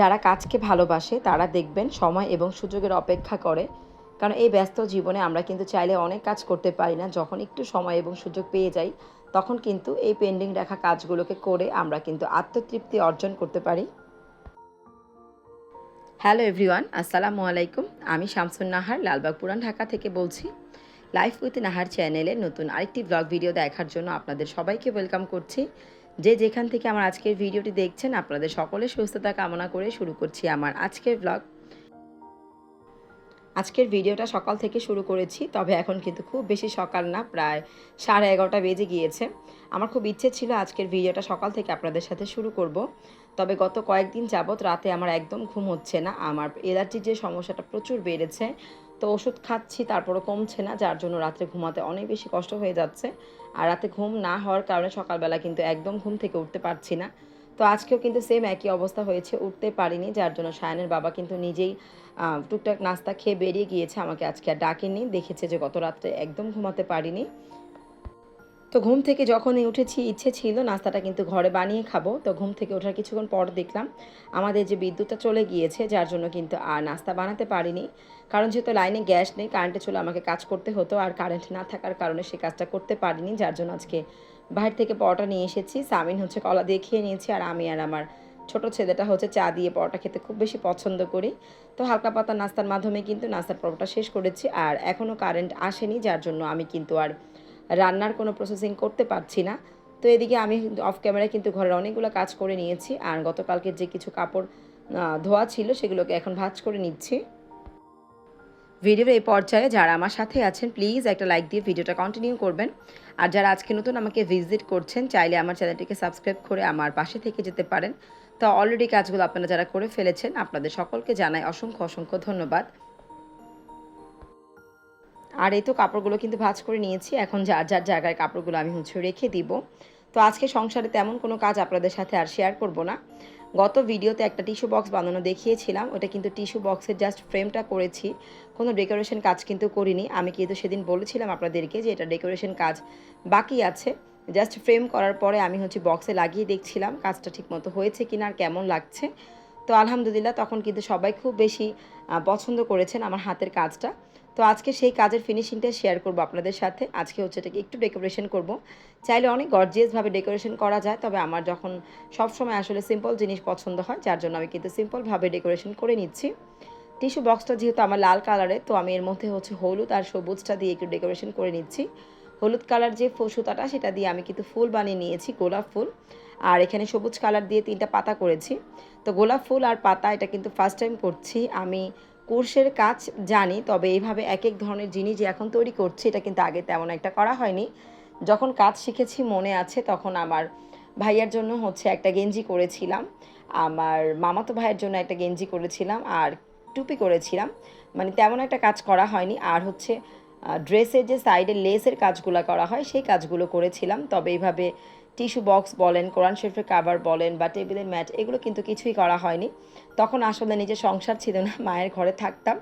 যারা কাজকে ভালোবাসে, তারা দেখবেন সময় এবং সুযোগের অপেক্ষা করে। কারণ এই ব্যস্ত জীবনে আমরা কিন্তু চাইলে অনেক কাজ করতে পারি না। যখন একটু সময় এবং সুযোগ পেয়ে যাই, তখন কিন্তু এই পেন্ডিং রাখা কাজগুলোকে করে আমরা কিন্তু আত্মতৃপ্তি অর্জন করতে পারি। হ্যালো এভরিওয়ান আসসালামু আলাইকুম। আমি শামসুন নাহার, লালবাগ পুরান ঢাকা থেকে বলছি। লাইফ উইথ নাহার চ্যানেলে নতুন আরেকটি ব্লগ ভিডিও দেখার জন্য আপনাদের সবাইকে ওয়েলকাম করছি। যে যেখান থেকে আমার আজকের ভিডিওটি দেখছেন, আপনাদের সকলের সুস্থতা কামনা করে শুরু করছি আমার আজকের ব্লগ আজকের ভিডিওটা সকাল থেকে শুরু করেছি, তবে এখন কিন্তু খুব বেশি সকাল না, প্রায় সাড়ে এগারোটা বেজে গিয়েছে। আমার খুব ইচ্ছে ছিল আজকের ভিডিওটা সকাল থেকে আপনাদের সাথে শুরু করব, তবে গত কয়েকদিন যাবৎ রাতে আমার একদম ঘুম হচ্ছে না। আমার এলার্জির যে সমস্যাটা প্রচুর বেড়েছে তো ওষুধ খাচ্ছি, তারপরও কমছে না, যার জন্য রাত্রে ঘুমাতে অনেক বেশি কষ্ট হয়ে যাচ্ছে। আর রাতে ঘুম না হওয়ার কারণে সকালবেলা কিন্তু একদম ঘুম থেকে উঠতে পারছি না। তো আজকেও কিন্তু সেম একই অবস্থা হয়েছে, উঠতে পারিনি, যার জন্য সায়নের বাবা কিন্তু নিজেই টুকটাক নাস্তা খেয়ে বেরিয়ে গিয়েছে, আমাকে আজকে আর ডাকেনি। দেখেছে যে গত রাত্রে একদম ঘুমাতে পারিনি। তো ঘুম থেকে যখনই উঠেছি, ইচ্ছে ছিল নাস্তাটা কিন্তু ঘরে বানিয়ে খাব। তো ঘুম থেকে ওঠার কিছুক্ষণ পর দেখলাম আমাদের যে বিদ্যুৎটা চলে গিয়েছে, যার জন্য কিন্তু আর নাস্তা বানাতে পারিনি। কারণ যেহেতু লাইনে গ্যাস নেই, কারেন্টে চলে আমাকে কাজ করতে হতো আর কারেন্ট না থাকার কারণে সে কাজটা করতে পারিনি, যার জন্য আজকে বাইরে থেকে পরোটা নিয়ে এসেছি। সামিন হচ্ছে কলা দিয়ে খেয়ে নিয়েছি আর আমি আর আমার ছোট ছেলেটা হচ্ছে চা দিয়ে পরোটা খেতে খুব বেশি পছন্দ করি। তো হালকা পাতা নাস্তার মাধ্যমে কিন্তু নাস্তার পরোটা শেষ করেছি আর এখনও কারেন্ট আসেনি, যার জন্য আমি কিন্তু আর রান্নার কোনো প্রসেসিং করতে পারছি না। তো এদিকে আমি অফ ক্যামেরায় কিন্তু ঘরের অনেকগুলো কাজ করে নিয়েছি আর গতকালকে যে কিছু কাপড় ধোয়া ছিল সেগুলোকে এখন ভাজ করে নিচ্ছি। ভিডিওর এই পর্যায়ে যারা আমার সাথে আছেন প্লিজ একটা লাইক দিয়ে ভিডিওটা কন্টিনিউ করবেন। আর যারা আজকে নতুন আমাকে ভিজিট করছেন, চাইলে আমার চ্যানেলটিকে সাবস্ক্রাইব করে আমার পাশে থেকে যেতে পারেন। তো অলরেডি কাজগুলো আপনারা যারা করে ফেলেছেন, আপনাদের সকলকে জানাই অসংখ্য অসংখ্য ধন্যবাদ। আর এই তো কাপড়গুলো কিন্তু ভাঁজ করে নিয়েছি। এখন যার যার জায়গায় কাপড়গুলো আমি হচ্ছে রেখে দিব। তো আজকে সংসারে তেমন কোনো কাজ আপনাদের সাথে আর শেয়ার করব না। গত ভিডিওতে একটা টিস্যু বক্স বানানো দেখিয়েছিলাম। ওটা কিন্তু টিস্যু বক্সের জাস্ট ফ্রেমটা করেছি। কোনো ডেকোরেশন কাজ কিন্তু করিনি। আমি কিন্তু সেদিন বলেছিলাম আপনাদেরকে যে এটা ডেকোরেশন কাজ বাকি আছে। জাস্ট ফ্রেম করার পরে আমি হচ্ছে বক্সে লাগিয়ে দেখছিলাম কাজটা ঠিকমতো হয়েছে কিনা আর কেমন লাগছে। তো আলহামদুলিল্লাহ তখন কিন্তু সবাই খুব বেশি পছন্দ করেছেন আমার হাতের কাজটা। তো আজকে সেই কাজের ফিনিশিংটা শেয়ার করব আপনাদের সাথে। আজকে হচ্ছে এটাকে একটু ডেকোরেশন করব। চাইলে অনেক গর্জিয়াসভাবে ডেকোরেশন করা যায়, তবে আমার যখন সব সময় আসলে সিম্পল জিনিস পছন্দ হয়, যার জন্য আমি কিন্তু সিম্পলভাবে ডেকোরেশন করে নিচ্ছি। টিস্যু বক্সটা যেহেতু আমার লাল কালারের তো আমি এর মধ্যে হচ্ছে হলুদ আর সবুজটা দিয়ে একটু ডেকোরেশন করে নিচ্ছি। হলুদ কালার যে সুতাটা সেটা দিয়ে আমি কিন্তু ফুল বানিয়ে নিয়েছি, গোলাপ ফুল। আর এখানে সবুজ কালার দিয়ে তিনটা পাতা করেছি। তো গোলাপ ফুল আর পাতা, এটা কিন্তু ফার্স্ট টাইম করছি। আমি কোর্সের কাজ জানি, তবে এইভাবে এক এক ধরনের জিনিস যে এখন তৈরি করছি, এটা কিন্তু আগে তেমন একটা করা হয়নি। যখন কাজ শিখেছি মনে আছে, তখন আমার ভাইয়ার জন্য হচ্ছে একটা গেঞ্জি করেছিলাম। আমার মামাতো ভাইয়ের জন্য একটা গেঞ্জি করেছিলাম আর টুপি করেছিলাম। মানে তেমন একটা কাজ করা হয়নি। আর হচ্ছে ড্রেসের যে সাইডে লেসের কাজগুলো করা হয়, সেই কাজগুলো করেছিলাম। তবে এইভাবে টিস্যু বক্স বলেন, কোরআন শরীফের কাভার বলেন বা টেবিলের ম্যাট, এগুলো কিন্তু কিছুই করা হয়নি। তখন আসলে নিজের সংসার ছিল না, মায়ের ঘরে থাকতাম।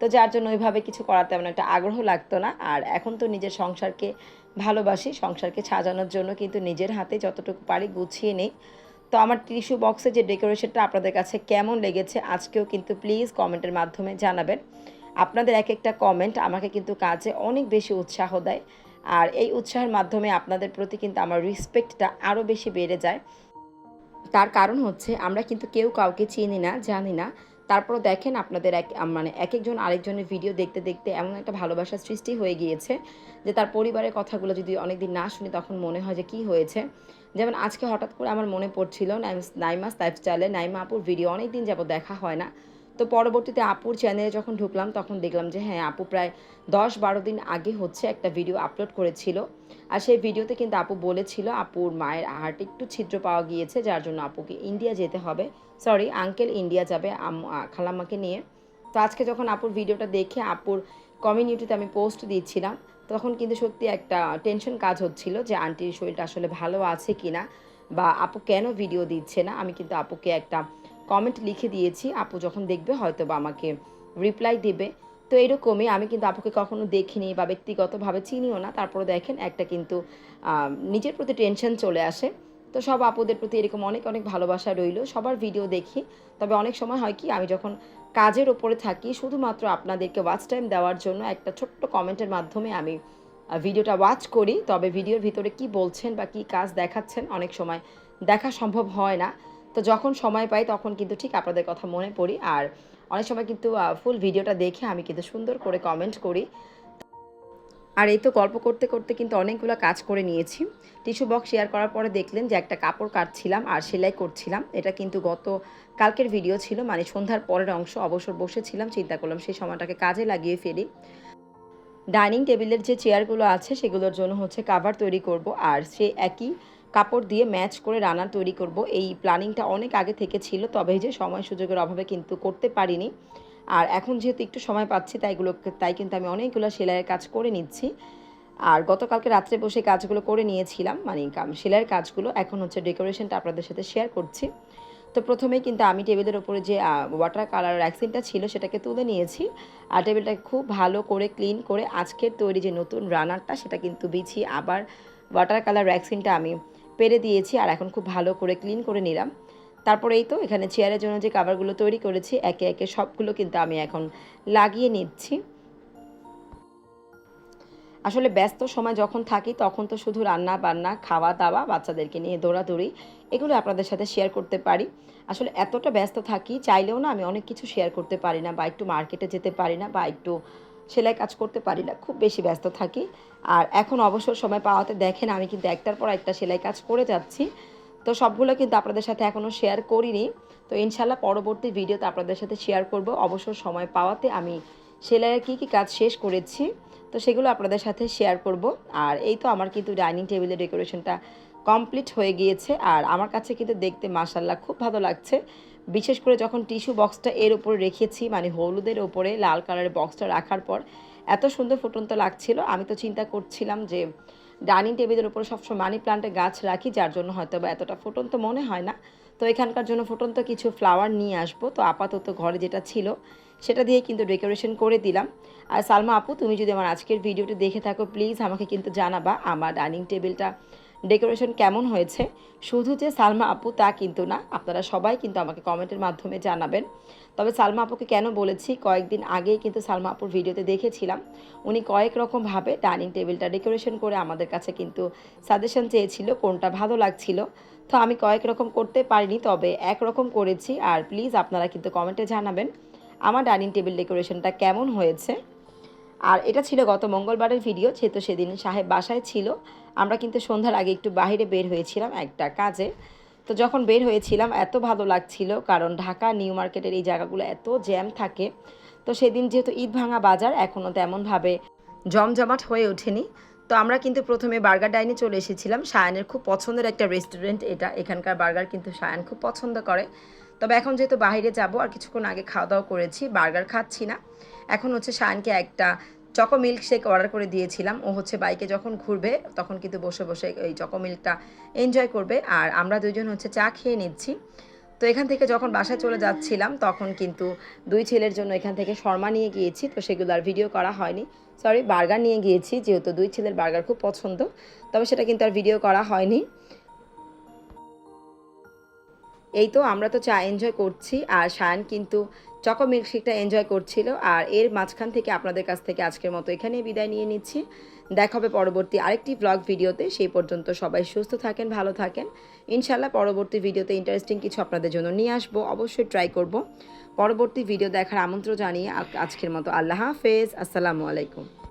তো যার জন্য ওইভাবে কিছু করার তেমন একটা আগ্রহ লাগতো না। আর এখন তো নিজের সংসারকে ভালোবাসি, সংসারকে সাজানোর জন্য কিন্তু নিজের হাতে যতটুকু পারি গুছিয়ে নেই। তো আমার টিস্যু বক্সের যে ডেকোরেশনটা আপনাদের কাছে কেমন লেগেছে আজকেও কিন্তু প্লিজ কমেন্টের মাধ্যমে জানাবেন। আপনাদের এক একটা কমেন্ট আমাকে কিন্তু কাজে অনেক বেশি উৎসাহ দেয়। আর এই উৎসাহের মাধ্যমে আপনাদের প্রতি কিন্তু আমার রেসপেক্টটা আরও বেশি বেড়ে যায়। তার কারণ হচ্ছে আমরা কিন্তু কেউ কাউকে চিনি না, জানি না। তারপরও দেখেন আপনাদের এক মানে এক একজন আরেকজনের ভিডিও দেখতে দেখতে এমন একটা ভালোবাসার সৃষ্টি হয়ে গিয়েছে যে তার পরিবারের কথাগুলো যদি অনেকদিন না শুনি তখন মনে হয় যে কী হয়েছে। যেমন আজকে হঠাৎ করে আমার মনে পড়ছিল নাইম- নাইমা লাইফস্টাইলে নাইমা আপুর ভিডিও অনেক দিন যাবত দেখা হয় না। তো পরবর্তীতে আপুর চ্যানেলে যখন ঢুকলাম, তখন দেখলাম যে হ্যাঁ আপু প্রায় দশ বারো দিন আগে হচ্ছে একটা ভিডিও আপলোড করেছিল। আর সেই ভিডিওতে কিন্তু আপু বলেছিল, আপুর মায়ের হার্টে একটু ছিদ্র পাওয়া গিয়েছে, যার জন্য আপুকে ইন্ডিয়া যেতে হবে। সরি আঙ্কেল ইন্ডিয়া যাবে খালাম্মাকে নিয়ে। তো আজকে যখন আপুর ভিডিওটা দেখে আপুর কমিউনিটিতে আমি পোস্ট দিচ্ছিলাম, তখন কিন্তু সত্যি একটা টেনশন কাজ হচ্ছিল যে, আন্টির শরীরটা আসলে ভালো আছে কি না বা আপু কেন ভিডিও দিচ্ছে না? আমি কিন্তু আপুকে একটা কমেন্ট লিখে দিয়েছি, আপু যখন দেখবে হয়তো বা আমাকে রিপ্লাই দেবে। তো এরকমই আমি কিন্তু আপুকে কখনো দেখিনি বা ব্যক্তিগতভাবে চিনিও না। তারপরে দেখেন একটা কিন্তু নিজের প্রতি টেনশন চলে আসে। তো সব আপুদের প্রতি এরকম অনেক অনেক ভালোবাসা রইল। সবার ভিডিও দেখি। তবে অনেক সময় হয় কি, আমি যখন কাজের ওপরে থাকি, শুধুমাত্র আপনাদেরকে ওয়াচ টাইম দেওয়ার জন্য একটা ছোট্ট কমেন্টের মাধ্যমে আমি ভিডিওটা ওয়াচ করি। তবে ভিডিওর ভিতরে কি বলছেন বা কি কাজ দেখাচ্ছেন, অনেক সময় দেখা সম্ভব হয় না। তো যখন সময় পাই তখন কিন্তু ঠিক আপনাদের কথা মনে পড়ি। আর অনেক সময় কিন্তু ফুল ভিডিওটা দেখে আমি কিন্তু সুন্দর করে কমেন্ট করি। আর এই তো গল্প করতে করতে কিন্তু অনেকগুলো কাজ করে নিয়েছি। টিস্যু বক্স শেয়ার করার পরে দেখলেন যে একটা কাপড় কাটছিলাম আর সেলাই করছিলাম। এটা কিন্তু গত কালকের ভিডিও ছিল মানে সন্ধ্যার পরের অংশ অবসর বসেছিলাম, চিন্তা করলাম সেই সময়টাকে কাজে লাগিয়ে ফেলি। ডাইনিং টেবিলের যে চেয়ারগুলো আছে সেগুলোর জন্য হচ্ছে কাভার তৈরি করব। আর সে একই কাপড় দিয়ে ম্যাচ করে রান্না তৈরি করব। এই প্ল্যানিংটা অনেক আগে থেকে ছিল, তবে যে সময় সুযোগের অভাবে কিন্তু করতে পারিনি। আর এখন যেহেতু একটু সময় পাচ্ছি তাইগুলো তাই কিন্তু আমি অনেকগুলো সেলাইয়ের কাজ করে নিচ্ছি। আর গতকালকে রাত্রে বসে কাজগুলো করে নিয়েছিলাম মানে সেলাইয়ের কাজগুলো। এখন হচ্ছে ডেকোরেশনটা আপনাদের সাথে শেয়ার করছি। তো প্রথমেই কিন্তু আমি টেবিলের ওপরে যে ওয়াটার কালার ভ্যাকসিনটা ছিল, সেটাকে তুলে নিয়েছি। আর টেবিলটাকে খুব ভালো করে ক্লিন করে আজকের তৈরি যে নতুন রানারটা সেটা কিন্তু বিছিয়ে আবার ওয়াটার কালার ভ্যাকসিনটা আমি পেরে দিয়েছি আর এখন খুব ভালো করে ক্লিন করে নিলাম। তারপরে এই তো এখানে চেয়ারের জন্য যে কাভারগুলো তৈরি করেছি, একে একে সবগুলো কিন্তু আমি এখন লাগিয়ে নিচ্ছি। আসলে ব্যস্ত সময় যখন থাকি তখন তো শুধু রান্না বান্না, খাওয়া দাওয়া, বাচ্চাদেরকে নিয়ে দৌড়াদৌড়ি, এগুলো আপনাদের সাথে শেয়ার করতে পারি। আসলে এতটা ব্যস্ত থাকি, চাইলেও না আমি অনেক কিছু শেয়ার করতে পারি না বা একটু মার্কেটে যেতে পারি না বা একটু সেলাই কাজ করতে পারি না, খুব বেশি ব্যস্ত থাকি। আর এখন অবসর সময় পাওয়াতে দেখেন আমি কিন্তু একটার পর একটা সেলাই কাজ করে যাচ্ছি। তো সবগুলো কিন্তু আপনাদের সাথে এখনও শেয়ার করিনি। তো ইনশাল্লাহ পরবর্তী ভিডিওতে আপনাদের সাথে শেয়ার করব। অবসর সময় পাওয়াতে আমি সেলাইয়ের কী কী কাজ শেষ করেছি, তো সেগুলো আপনাদের সাথে শেয়ার করব। আর এই তো আমার কিন্তু ডাইনিং টেবিলের ডেকোরেশনটা কমপ্লিট হয়ে গিয়েছে আর আমার কাছে কিন্তু দেখতে মাসাল্লাহ খুব ভালো লাগছে। বিশেষ করে যখন টিস্যু বক্সটা এর উপরে রেখেছি মানে হলুদের ওপরে লাল কালারের বক্সটা রাখার পর, এত সুন্দর ফুটন্ত লাগছিল। আমি তো চিন্তা করছিলাম যে ডাইনিং টেবিলের উপরে সবসময় মানি প্লান্টে গাছ রাখি, যার জন্য হয়তো বা এতটা ফুটন্ত মনে হয় না। তো এখানকার জন্য ফুটন্ত কিছু ফ্লাওয়ার নিয়ে আসব। তো আপাতত ঘরে যেটা ছিল, সেটা দিয়ে কিন্তু ডেকোরেশন করে দিলাম। আর সালমা আপু, তুমি যদি আমার আজকের ভিডিওটি দেখে থাকো প্লিজ আমাকে কিন্তু জানাবা। আমার ডাইনিং টেবিলটা ডেকোরেশন কেমন হয়েছে? শুধু যে সালমা আপু তা কিন্তু না, আপনারা সবাই কিন্তু আমাকে কমেন্টের মাধ্যমে জানাবেন। তবে সালমা আপুকে কেন বলেছি? কয়েকদিন আগেই কিন্তু সালমা আপুর ভিডিওতে দেখেছিলাম। উনি কয়েক রকমভাবে ডাইনিং টেবিলটা ডেকোরেশন করে আমাদের কাছে কিন্তু সাজেশন চেয়েছিল কোনটা ভালো লাগছিল। তো আমি কয়েক রকম করতে পারিনি, তবে এক রকম করেছি। আর প্লিজ আপনারা কিন্তু কমেন্টে জানাবেন, আমার ডাইনিং টেবিল ডেকোরেশনটা কেমন হয়েছে? আর এটা ছিল গত মঙ্গলবারের ভিডিও, যেহেতু সেদিন সাহেব বাসায় ছিল। আমরা কিন্তু সন্ধ্যার আগে একটু বাইরে বের হয়েছিলাম একটা কাজে। তো যখন বের হয়েছিলাম, এত ভালো লাগছিল কারণ ঢাকা, নিউ মার্কেটের এই জায়গাগুলো এত জ্যাম থাকে। তো সেদিন যেহেতু ঈদ ভাঙা বাজার এখনও তেমনভাবে জমজমাট হয়ে ওঠেনি। তো আমরা কিন্তু প্রথমে বার্গার ডাইনে চলে এসেছিলাম। সায়ানের খুব পছন্দের একটা রেস্টুরেন্ট এটা। এখানকার বার্গার কিন্তু সায়ান খুব পছন্দ করে। তবে এখন যেহেতু বাইরে যাব, আর কিছুক্ষণ আগে খাওয়া দাওয়া করেছি, বার্গার খাচ্ছি না। এখন হচ্ছে শায়ানকে একটা চকো মিল্ক শেক অর্ডার করে দিয়েছিলাম। ও হচ্ছে বাইকে যখন ঘুরবে, তখন কিন্তু বসে বসে এই চকো মিল্কটা এনজয় করবে। আর আমরা দুজন হচ্ছে চা খেয়ে নিচ্ছি। তো এখান থেকে যখন বাসায় চলে যাচ্ছিলাম, তখন কিন্তু দুই ছেলের জন্য এখান থেকে শর্মা নিয়ে গিয়েছি। তো সেগুলো আর ভিডিও করা হয়নি। সরি বার্গার নিয়ে গিয়েছি, যেহেতু দুই ছেলের বার্গার খুব পছন্দ। তবে সেটা কিন্তু আর ভিডিও করা হয়নি। এই তো আমরা তো চা এনজয় করছি। আর শায়ান কিন্তু চকো মিল্কশেকটা এনজয় করছিল আর এর মাঝখান থেকে আপনাদের কাছ থেকে আজকের মতো এখানেই বিদায় নিয়ে নিচ্ছি। দেখা হবে পরবর্তী আরেকটি ব্লগ ভিডিওতে সেই পর্যন্ত সবাই সুস্থ থাকেন, ভালো থাকেন। ইনশাল্লাহ পরবর্তী ভিডিওতে ইন্টারেস্টিং কিছু আপনাদের জন্য নিয়ে আসব। অবশ্যই ট্রাই করব। পরবর্তী ভিডিও দেখার আমন্ত্রণ জানিয়ে আজকের মতো আল্লাহ হাফেজ। আসসালামু আলাইকুম।